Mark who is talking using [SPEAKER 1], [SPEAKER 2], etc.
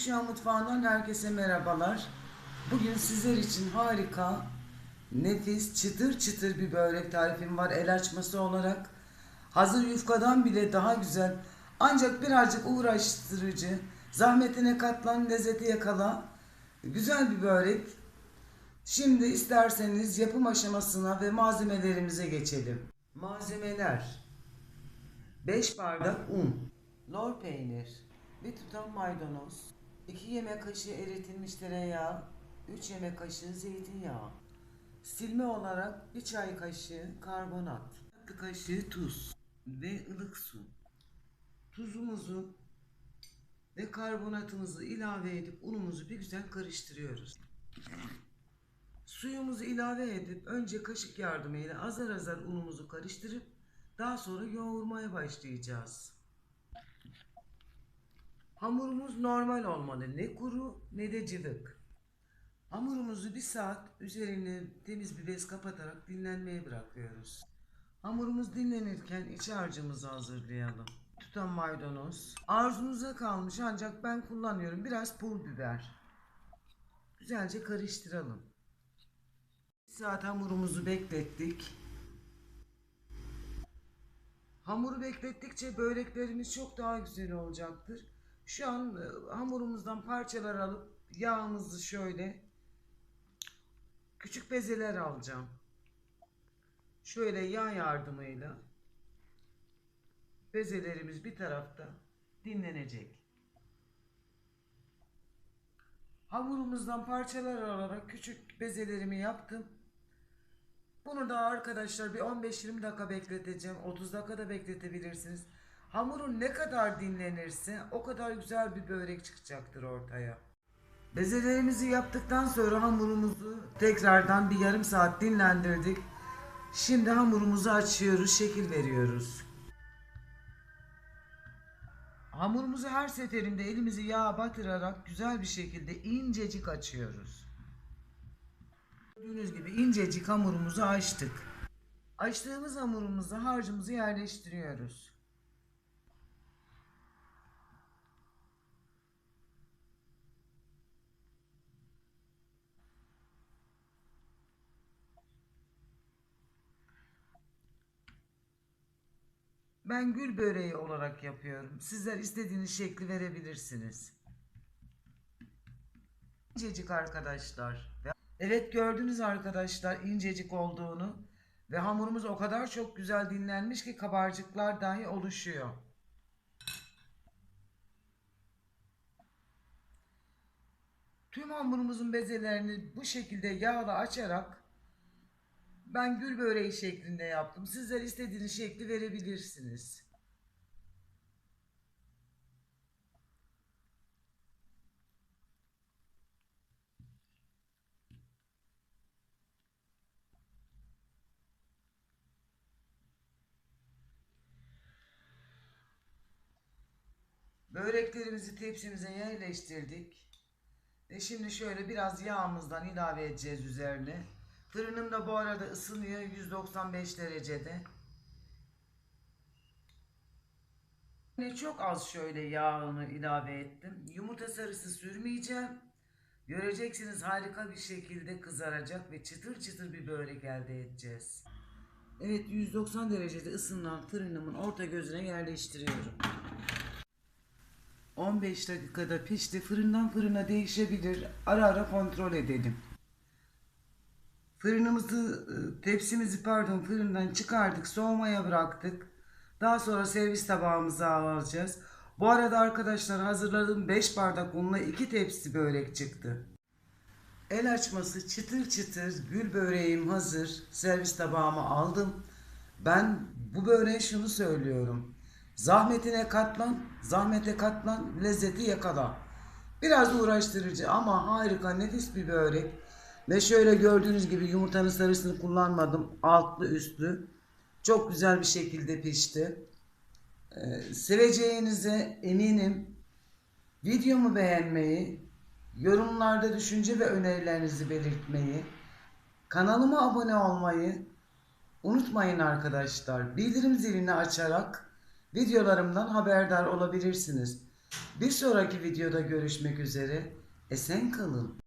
[SPEAKER 1] Uşağı Mutfağı'ndan herkese merhabalar. Bugün sizler için harika, nefis, çıtır çıtır bir börek tarifim var el açması olarak. Hazır yufkadan bile daha güzel ancak birazcık uğraştırıcı, zahmetine katlan, lezzeti yakala. Güzel bir börek. Şimdi isterseniz yapım aşamasına ve malzemelerimize geçelim. Malzemeler 5 bardak un, lor peynir, bir tutam maydanoz, 2 yemek kaşığı eritilmiş tereyağı, 3 yemek kaşığı zeytinyağı, silme olarak 1 çay kaşığı karbonat, 1 kaşığı tuz ve ılık su. Tuzumuzu ve karbonatımızı ilave edip unumuzu bir güzel karıştırıyoruz. Suyumuzu ilave edip önce kaşık yardımıyla azar azar unumuzu karıştırıp daha sonra yoğurmaya başlayacağız. Hamurumuz normal olmalı. Ne kuru ne de cıvık. Hamurumuzu bir saat üzerine temiz bir bez kapatarak dinlenmeye bırakıyoruz. Hamurumuz dinlenirken iç harcımızı hazırlayalım. Tutan maydanoz. Arzunuza kalmış ancak ben kullanıyorum. Biraz pul biber. Güzelce karıştıralım. Bir saat hamurumuzu beklettik. Hamuru beklettikçe böreklerimiz çok daha güzel olacaktır. Şu an e, hamurumuzdan parçalar alıp yağımızı şöyle küçük bezeler alacağım. Şöyle yağ yardımıyla bezelerimiz bir tarafta dinlenecek. Hamurumuzdan parçalar alarak küçük bezelerimi yaptım. Bunu da arkadaşlar bir 15-20 dakika bekleteceğim. 30 dakika da bekletebilirsiniz. Hamurun ne kadar dinlenirse o kadar güzel bir börek çıkacaktır ortaya. Bezelerimizi yaptıktan sonra hamurumuzu tekrardan bir yarım saat dinlendirdik. Şimdi hamurumuzu açıyoruz, şekil veriyoruz. Hamurumuzu her seferinde elimizi yağa batırarak güzel bir şekilde incecik açıyoruz. Gördüğünüz gibi incecik hamurumuzu açtık. Açtığımız hamurumuza harcımızı yerleştiriyoruz. Ben gül böreği olarak yapıyorum. Sizler istediğiniz şekli verebilirsiniz. İncecik arkadaşlar. Evet gördünüz arkadaşlar incecik olduğunu ve hamurumuz o kadar çok güzel dinlenmiş ki kabarcıklar dahi oluşuyor. Tüm hamurumuzun bezelerini bu şekilde yağla açarak ben gül böreği şeklinde yaptım. Sizler istediğiniz şekli verebilirsiniz. Böreklerimizi tepsimize yerleştirdik. Ve şimdi şöyle biraz yağımızdan ilave edeceğiz üzerine. Fırınım da bu arada ısınıyor 195 derecede. Yine çok az şöyle yağını ilave ettim. Yumurta sarısı sürmeyeceğim. Göreceksiniz harika bir şekilde kızaracak ve çıtır çıtır bir börek elde edeceğiz. Evet 190 derecede ısınan fırınımın orta gözüne yerleştiriyorum. 15 dakikada pişti. Fırından fırına değişebilir. Ara ara kontrol edelim. Fırınımızı, e, tepsimizi pardon fırından çıkardık, soğumaya bıraktık. Daha sonra servis tabağımıza alacağız. Bu arada arkadaşlar hazırladığım 5 bardak unla 2 tepsi börek çıktı. El açması çıtır çıtır gül böreğim hazır. Servis tabağıma aldım. Ben bu böreğe şunu söylüyorum. Zahmetine katlan, zahmete katlan, lezzeti yakala. Biraz uğraştırıcı ama harika nefis bir börek. Ve şöyle gördüğünüz gibi yumurtanın sarısını kullanmadım. Altlı üstlü. Çok güzel bir şekilde pişti. Ee, seveceğinize eminim. Videomu beğenmeyi, yorumlarda düşünce ve önerilerinizi belirtmeyi, kanalıma abone olmayı unutmayın arkadaşlar. Bildirim zilini açarak videolarımdan haberdar olabilirsiniz. Bir sonraki videoda görüşmek üzere. Esen kalın.